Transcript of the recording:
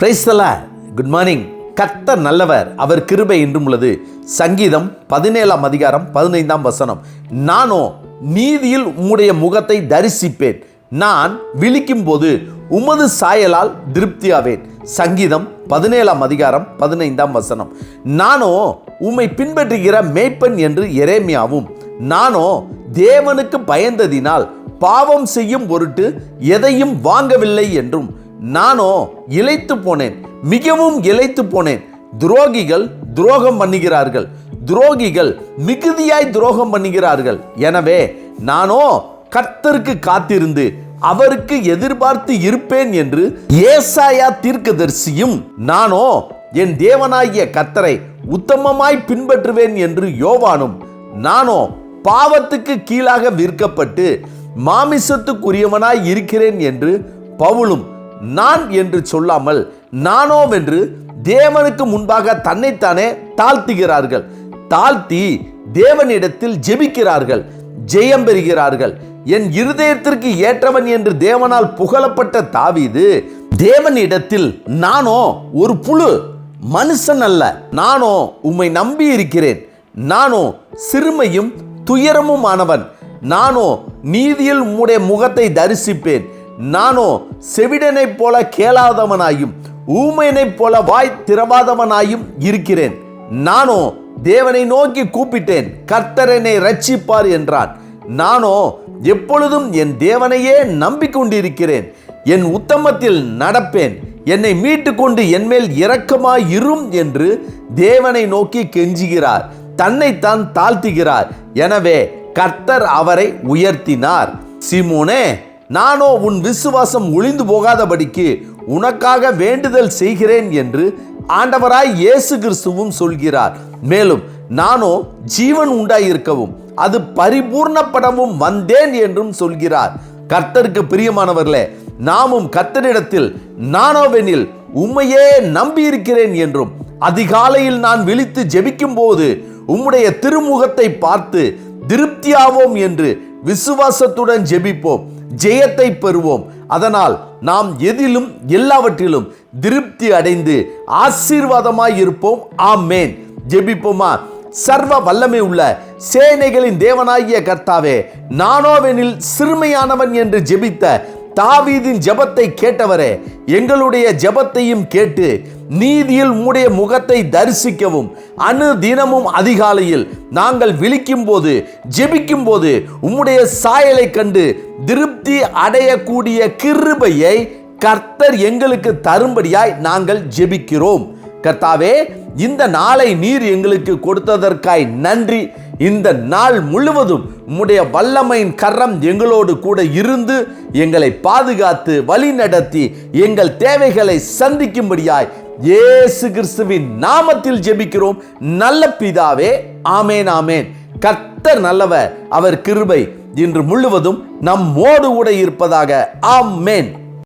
பிரைஸ்தலா good morning கர்த்தர் நல்லவர். அவர் கிருபை என்றும் உள்ளது. சங்கீதம் பதினேழாம் அதிகாரம் பதினைந்தாம் வசனம். நானோ நீதியில் உம்முடைய முகத்தை தரிசிப்பேன். நான் விழிக்கும் போது உமது சாயலால் திருப்தியாவேன். சங்கீதம் பதினேழாம் அதிகாரம் பதினைந்தாம் வசனம். நானோ உம்மை பின்பற்றுகிற மேய்ப்பன் என்று எரேமியாவும். நானோ தேவனுக்கு பயந்ததினால் பாவம் செய்யும் பொருட்டு எதையும் வாங்கவில்லை என்றும். நானோ இழைத்து போனேன் மிகவும் இழைத்து போனேன். துரோகிகள் துரோகம் பண்ணுகிறார்கள். துரோகிகள் மிகுதியாய் துரோகம் பண்ணுகிறார்கள். எனவே நானோ கர்த்தருக்கு காத்திருந்து அவருக்கு எதிர்பார்த்து இருப்பேன் என்று ஏசாயா தீர்க்கதரிசியும் நானோ என் தேவனாகிய கத்தரை உத்தமமாய் பின்பற்றுவேன் என்று யோவானும் நானோ பாவத்துக்கு கீழாக விற்கப்பட்டு மாமிசத்துக்குரியவனாய் இருக்கிறேன் என்று பவுலும் நான் என்று சொல்லாமல் நானோவென்று தேவனுக்கு முன்பாக தன்னைத்தானே தாழ்த்துகிறார்கள். தாழ்த்தி தேவனிடத்தில் ஜெபிக்கிறார்கள் ஜெயம் பெறுகிறார்கள். என் இருதயத்திற்கு ஏற்றவன் என்று தேவனால் புகழப்பட்ட தாவீது தேவனிடத்தில் நானோ ஒரு புழு மனுஷன் அல்ல. நானோ உம்மை நம்பி இருக்கிறேன் நானோ சிறுமையும் துயரமும் ஆனவன் நானோ நீதியில் உம்முடைய முகத்தை தரிசிப்பேன். நானோ செவிடனைப் போல கேளாதவனாயும் ஊமையனைப் போல வாய் திறவாதவனாயும் இருக்கிறேன். நானோ தேவனை நோக்கி கூப்பிட்டேன் கர்த்தர் என்னை ரட்சிப்பார் என்றான் நானோ எப்பொழுதும் என் தேவனையே நம்பிக்கொண்டிருக்கிறேன் என் உத்தமத்தில் நடப்பேன் என்னை மீட்டுக்கொண்டு என்மேல் இரக்கமாய் இரும் என்று தேவனை நோக்கி கெஞ்சுகிறார் தன்னைத்தான் தாழ்த்துகிறார். எனவே கர்த்தர் அவரை உயர்த்தினார். சிமோனே நானோ உன் விசுவாசம் ஒளிந்து போகாதபடிக்கு உனக்காக வேண்டுதல் செய்கிறேன் என்று ஆண்டவராய் இயேசு கிறிஸ்துவும் சொல்கிறார். மேலும் நானோ ஜீவன் உண்டாயிருக்கவும் அது பரிபூர்ணப்படவும் வந்தேன் என்றும் சொல்கிறார். கர்த்தருக்கு பிரியமானவர்களே நாமும் கர்த்தரிடத்தில் நானோவெனில் உம்மையே நம்பியிருக்கிறேன் என்றும் அதிகாலையில் நான் விழித்து ஜெபிக்கும் போது உம்முடைய திருமுகத்தை பார்த்து திருப்தியாவோம் என்று விசுவாசத்துடன் ஜெபிப்போம் ஜெயத்தை பெறுவோம். அதனால் நாம் எதிலும் எல்லாவற்றிலும் திருப்தி அடைந்து ஆசீர்வாதமாய் இருப்போம். ஆமேன். ஜெபிப்போமா? சர்வ வல்லமை உள்ள சேனைகளின் தேவனாகிய கர்த்தாவே நானோவெனில் சிறுமையானவன் என்று ஜெபித்த தாவீதின் ஜெபத்தை கேட்டவரே எங்களுடைய ஜெபத்தையும் கேட்டு நீதியில் உம்முடைய முகத்தை தரிசிக்கவும். அணு தினமும் அதிகாலையில் நாங்கள் விழிக்கும் போது ஜெபிக்கும் போது உம்முடைய சாயலை கண்டு திருப்தி அடையக்கூடிய கிருபையை கர்த்தர் எங்களுக்கு தரும்படியாய் நாங்கள் ஜெபிக்கிறோம். கர்த்தாவே இந்த நாளை நீர் எங்களுக்கு கொடுத்ததற்காய் நன்றி. இந்த நாள் முழுவதும் உம்முடைய வல்லமையின் கரம் எங்களோடு கூட இருந்து எங்களை பாதுகாத்து வழி நடத்தி எங்கள் தேவைகளை சந்திக்கும்படியாய் இயேசு கிறிஸ்துவின் நாமத்தில் ஜெபிக்கிறோம். நல்ல பிதாவே ஆமேன் ஆமேன். கர்த்தர் நல்லவர் அவர் கிருபை இன்று முழுவதும் நம்மோடு கூட இருப்பதாக ஆமேன்.